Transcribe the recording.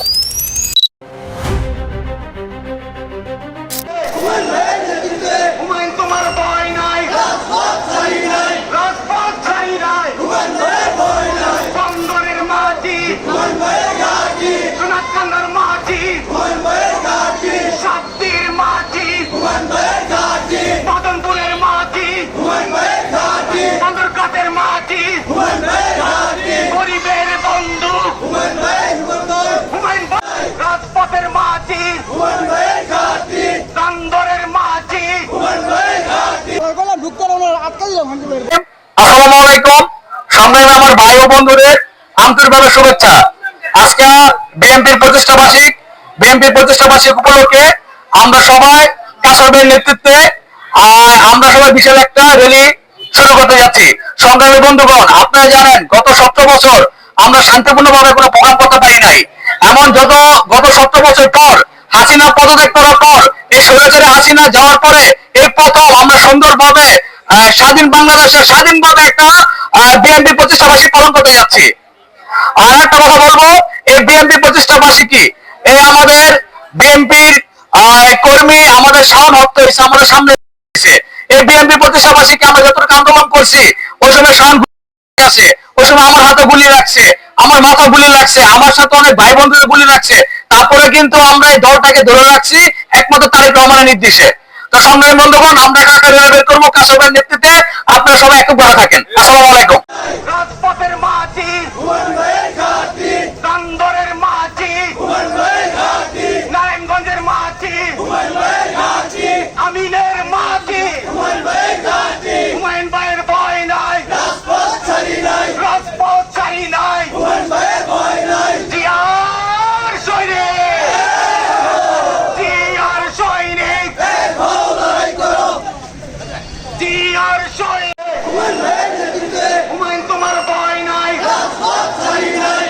you আসসালামু আলাইকুম। সংগ্রামী আমার ভাই ও বন্ধুদের আন্তরিকভাবে শুভেচ্ছা। আজকে বিএনপির প্রতিষ্ঠা বার্ষিক। বিএনপির প্রতিষ্ঠা বার্ষিক উপলক্ষে আমরা সবাই কাসবের নেতৃত্বে আমরা সবাই বিশাল একটা র্যালি শুরু করতে যাচ্ছি। সংগ্রামী বন্ধুগণ, আপনারা জানেন, গত সতেরো বছর আমরা শান্তিপূর্ণভাবে কোনো প্রোগ্রাম করতে পারি নাই। এমন যত গত সতেরো বছর পর, হাসিনা পদত্যাগ করার পর, এই স্বৈরাচারী হাসিনা যাওয়ার পরে এই প্রথম আমরা সুন্দরভাবে স্বাধীন বাংলাদেশের স্বাধীনভাবে একটা বিএনপি প্রতিষ্ঠা বার্ষিক পালন করতে যাচ্ছি। আর একটা কথা বলব, এই বিএনপি প্রতিষ্ঠা বার্ষিকী এই আমাদের বিএনপির কর্মী, আমাদের শাওন হত্যা হয়েছে, আমাদের সামনে। এই বিএনপি প্রতিষ্ঠা বার্ষিকী আমরা যতটুকু আন্দোলন করছি, ওই সময় শাওন আছে ওই সময় আমার হাতে গুলি লাগছে আমার মাথা গুলি লাগছে আমার সাথে অনেক ভাই বন্ধুদের গুলি লাগছে তারপরে কিন্তু আমরা এই দলটাকে ধরে রাখছি, একমাত্র তারেক রহমানের নির্দেশে। তো সংগ্রামী বন্ধুগণ, আমরা কাকে করব? কাশবের নেতৃত্বে? আপনারা সবাই একটু বলে থাকেন। আসসালাম আলাইকুম। তোমার তোমার ভয় নাই।